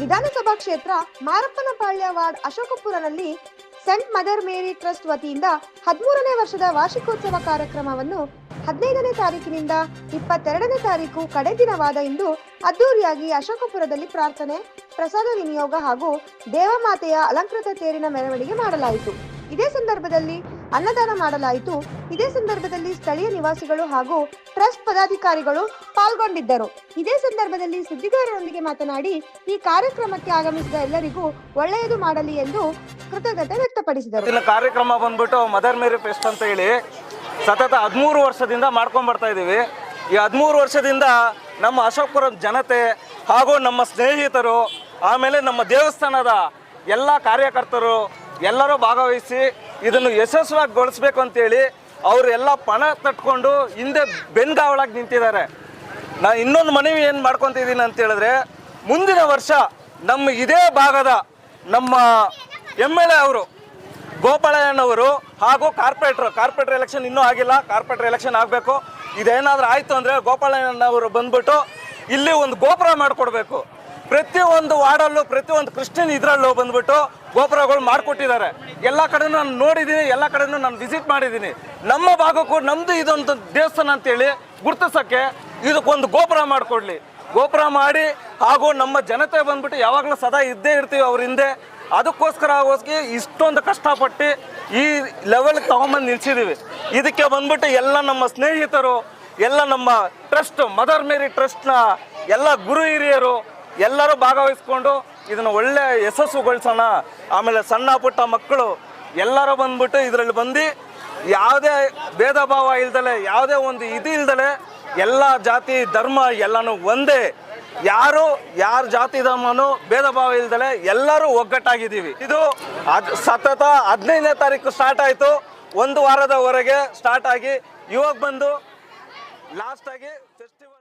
ವಿಧಾನಸಭಾ ಕ್ಷೇತ್ರ ಮಾರಪ್ಪನಪಾಳ್ಯ ವಾರ್ಡ್ ಅಶೋಕಪುರನಲ್ಲಿ ಸೆಂಟ್ ಮದರ್ ಮೇರಿ ಟ್ರಸ್ಟ್ ವತಿಯಿಂದ ಹದಿಮೂರನೇ ವರ್ಷದ ವಾರ್ಷಿಕೋತ್ಸವ ಕಾರ್ಯಕ್ರಮವನ್ನು ಹದಿನೈದನೇ ತಾರೀಕಿನಿಂದ ಇಪ್ಪತ್ತೆರಡನೇ ತಾರೀಕು ಕಡೆ ದಿನವಾದ ಇಂದು ಅದ್ದೂರಿಯಾಗಿ ಅಶೋಕಪುರದಲ್ಲಿ ಪ್ರಾರ್ಥನೆ, ಪ್ರಸಾದ ವಿನಿಯೋಗ ಹಾಗೂ ದೇವಮಾತೆಯ ಅಲಂಕೃತ ತೇರಿನ ಮೆರವಣಿಗೆ ಮಾಡಲಾಯಿತು. ಇದೇ ಸಂದರ್ಭದಲ್ಲಿ ಅನ್ನದಾನ ಮಾಡಲಾಯಿತು. ಇದೇ ಸಂದರ್ಭದಲ್ಲಿ ಸ್ಥಳೀಯ ನಿವಾಸಿಗಳು ಹಾಗೂ ಟ್ರಸ್ಟ್ ಪದಾಧಿಕಾರಿಗಳು ಪಾಲ್ಗೊಂಡಿದ್ದರು. ಇದೇ ಸಂದರ್ಭದಲ್ಲಿ ಸುದ್ದಿಗಾರರೊಂದಿಗೆ ಮಾತನಾಡಿ, ಈ ಕಾರ್ಯಕ್ರಮಕ್ಕೆ ಆಗಮಿಸಿದ ಎಲ್ಲರಿಗೂ ಒಳ್ಳೆಯದು ಮಾಡಲಿ ಎಂದು ಕೃತಜ್ಞತೆ ವ್ಯಕ್ತಪಡಿಸಿದರು. ಕಾರ್ಯಕ್ರಮ ಬಂದ್ಬಿಟ್ಟು ಮದರ್ ಮೇರಿ ಫೆಸ್ಟ್ ಅಂತ ಹೇಳಿ ಸತತ ಹದಿಮೂರು ವರ್ಷದಿಂದ ಮಾಡ್ಕೊಂಡು ಬರ್ತಾ ಇದ್ದೀವಿ. ಈ ಹದಿಮೂರು ವರ್ಷದಿಂದ ನಮ್ಮ ಅಶೋಕಪುರದ ಜನತೆ ಹಾಗೂ ನಮ್ಮ ಸ್ನೇಹಿತರು, ಆಮೇಲೆ ನಮ್ಮ ದೇವಸ್ಥಾನದ ಎಲ್ಲ ಕಾರ್ಯಕರ್ತರು ಎಲ್ಲರೂ ಭಾಗವಹಿಸಿ ಇದನ್ನು ಯಶಸ್ವಿಯಾಗಿಗೊಳಿಸ್ಬೇಕು ಅಂತೇಳಿ ಅವರೆಲ್ಲ ಪಣ ತಟ್ಕೊಂಡು ಹಿಂದೆ ಬೆನ್ಗಾವಳಾಗಿ ನಿಂತಿದ್ದಾರೆ. ನಾ ಇನ್ನೊಂದು ಮನವಿ ಏನು ಮಾಡ್ಕೊತಿದ್ದೀನಿ ಅಂತ ಹೇಳಿದ್ರೆ, ಮುಂದಿನ ವರ್ಷ ನಮ್ಮ ಇದೇ ಭಾಗದ ನಮ್ಮ ಎಂ ಎಲ್ ಎ ಅವರು ಹಾಗೂ ಕಾರ್ಪೊರೇಟ್ರು, ಕಾರ್ಪೊರೇಟರ್ ಎಲೆಕ್ಷನ್ ಇನ್ನೂ ಆಗಿಲ್ಲ, ಕಾರ್ಪೊರೇಟರ್ ಎಲೆಕ್ಷನ್ ಆಗಬೇಕು. ಇದೇನಾದರೂ ಆಯಿತು ಅಂದರೆ ಗೋಪಾಲಯ್ಯನವರು ಬಂದ್ಬಿಟ್ಟು ಇಲ್ಲಿ ಒಂದು ಗೋಪುರ ಮಾಡಿಕೊಡ್ಬೇಕು. ಪ್ರತಿಯೊಂದು ವಾರ್ಡಲ್ಲೂ, ಪ್ರತಿಯೊಂದು ಕ್ರಿಶ್ಚಿಯನ್ ಇದರಲ್ಲೂ ಬಂದ್ಬಿಟ್ಟು ಗೋಪುರಗಳು ಮಾಡಿಕೊಟ್ಟಿದ್ದಾರೆ. ಎಲ್ಲ ಕಡೆನೂ ನಾನು ನೋಡಿದ್ದೀನಿ, ಎಲ್ಲ ಕಡೆನೂ ನಾನು ವಿಸಿಟ್ ಮಾಡಿದ್ದೀನಿ. ನಮ್ಮ ಭಾಗಕ್ಕೂ ನಮ್ಮದು ಇದೊಂದು ದೇವಸ್ಥಾನ ಅಂತೇಳಿ ಗುರ್ತಿಸೋಕ್ಕೆ ಇದಕ್ಕೊಂದು ಗೋಪುರ ಮಾಡಿಕೊಡ್ಲಿ. ಗೋಪುರ ಮಾಡಿ, ಹಾಗೂ ನಮ್ಮ ಜನತೆ ಬಂದ್ಬಿಟ್ಟು ಯಾವಾಗಲೂ ಸದಾ ಇದ್ದೇ ಇರ್ತೀವಿ ಅವ್ರ ಹಿಂದೆ. ಅದಕ್ಕೋಸ್ಕರ ಹೋಗಿ ಇಷ್ಟೊಂದು ಕಷ್ಟಪಟ್ಟು ಈ ಲೆವೆಲ್ಗೆ ತಗೊಂಬಂದು ನಿಲ್ಸಿದ್ದೀವಿ ಇದಕ್ಕೆ ಬಂದ್ಬಿಟ್ಟು ಎಲ್ಲ ನಮ್ಮ ಸ್ನೇಹಿತರು, ಎಲ್ಲ ನಮ್ಮ ಟ್ರಸ್ಟ್ ಮದರ್ ಮೇರಿ ಟ್ರಸ್ಟ್ನ ಎಲ್ಲ ಗುರು ಹಿರಿಯರು ಎಲ್ಲರೂ ಭಾಗವಹಿಸ್ಕೊಂಡು ಇದನ್ನು ಒಳ್ಳೆ ಯಶಸ್ಸುಗೊಳಿಸೋಣ. ಆಮೇಲೆ ಸಣ್ಣ ಪುಟ್ಟ ಮಕ್ಕಳು ಎಲ್ಲರೂ ಬಂದ್ಬಿಟ್ಟು ಇದರಲ್ಲಿ ಬಂದು ಯಾವುದೇ ಭೇದ ಭಾವ ಇಲ್ದಲೆ, ಯಾವುದೇ ಒಂದು ಇದು ಇಲ್ದಲೆ ಎಲ್ಲ ಜಾತಿ, ಧರ್ಮ ಎಲ್ಲನೂ ಒಂದೇ. ಯಾರು, ಯಾರ ಜಾತಿ ಧರ್ಮನೂ ಭೇದ ಭಾವ ಇಲ್ದಲೆ ಎಲ್ಲರೂ ಒಗ್ಗಟ್ಟಾಗಿದ್ದೀವಿ. ಇದು ಸತತ ಹದಿನೈದನೇ ತಾರೀಕು ಸ್ಟಾರ್ಟ್ ಆಯಿತು. ಒಂದು ವಾರದವರೆಗೆ ಸ್ಟಾರ್ಟ್ ಆಗಿ ಇವಾಗ ಬಂದು ಲಾಸ್ಟಾಗಿ ಫೆಸ್ಟಿವಲ್